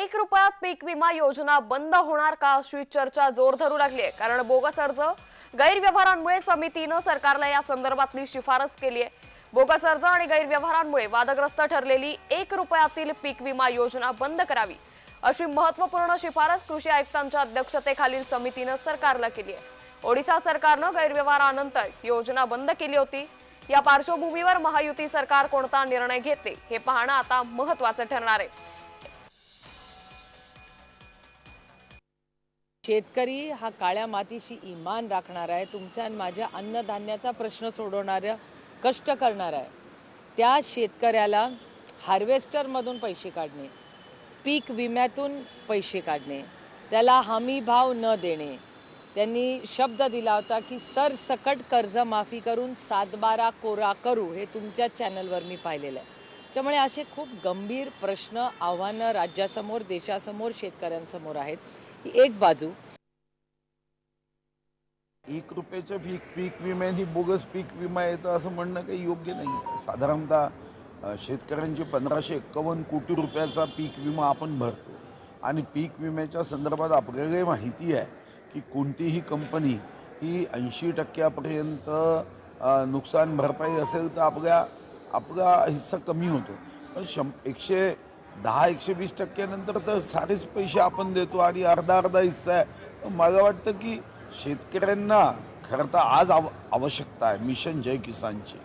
एक रुपयात पीक विमा योजना बंद होणार का अशी चर्चा जोर धरू लागली आहे. कारण बोगस अर्ज गैरव्यवहारांमुळे समितीनं सरकारला या संदर्भातली शिफारस केली आहे. बोगस अर्ज आणि गैरव्यवहारांमुळे वादग्रस्त ठरलेली एक रुपयातील पीक विमा योजना बंद करावी अशी महत्त्वपूर्ण शिफारस कृषी आयुक्तांच्या अध्यक्षतेखालील समितीनं सरकारला केली आहे. ओडिशा सरकारनं गैरव्यवहारानंतर योजना बंद केली होती. या पार्श्वभूमीवर महायुती सरकार कोणता निर्णय घेते हे पाहणं आता महत्वाचं ठरणार आहे. शेतकरी हा काळ्या मातीशी इमान राखणार आहे तुमच्या आणि माझ्या अन्नधान्याचा प्रश्न सोडवणाऱ्या कष्ट करणार आहे. त्या शेतकऱ्याला हार्वेस्टरमधून पैसे काढणे पीक विम्यातून पैसे काढणे त्याला हमी भाव न देणे. त्यांनी शब्द दिला होता की सरसकट कर्जमाफी करून सातबारा कोरा करू हे तुमच्या चॅनलवर मी पाहिलेलं आहे. त्यामुळे असे खूप गंभीर प्रश्न आव्हानं राज्यासमोर देशासमोर शेतकऱ्यांसमोर आहेत. ही एक बाजू. एक रुपयाच्या पीक पीक विम्याने बोगस पीक विमा येतं असं म्हणणं काही योग्य नाही. साधारणतः शेतकऱ्यांचे पंधराशे एक्कावन्न कोटी रुपयाचा पीक विमा आपण भरतो. आणि पीक विम्याच्या संदर्भात आपल्याला माहिती आहे की कोणतीही कंपनी ही ऐंशी टक्क्यापर्यंत नुकसान भरपाई असेल तर आपल्या आपला हिस्सा कमी होतो. पण शं एकशे दहा एकशे वीस टक्क्यानंतर तर सारेच पैसे आपण देतो आणि अर्धा अर्धा हिस्सा आहे. मला वाटतं की शेतकऱ्यांना खरं तर आज आव आवश्यकता आहे. मिशन जय किसानची.